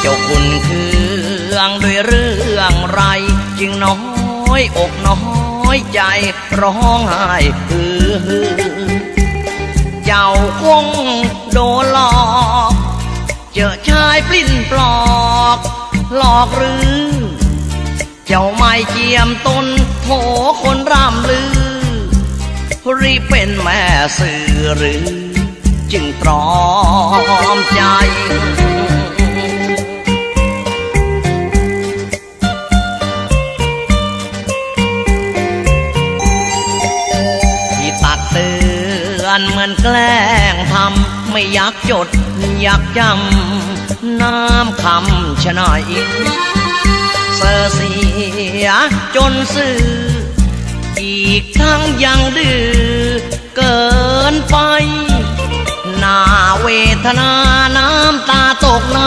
เจ้าคุณเครื่องด้วยเรื่องไร จึงน้อยอกน้อยใจร้องไห้ฮือฮือเจ้าคงโดนหลอก เจอชายปลิ้นปลอก หลอกหรือ เจ้าไม่เจียมตนโถคนร่ำลือรีบเป็นแม่สื่อหรือ จึงตรอ อนเหมือนแกล้งทำไม่อยากจด อยากจำน้ำคำชะนายเสเสียจนสื่อ อีกทั้งยังดื้อเกินไปน่าเวทนาน้ำตาตกใน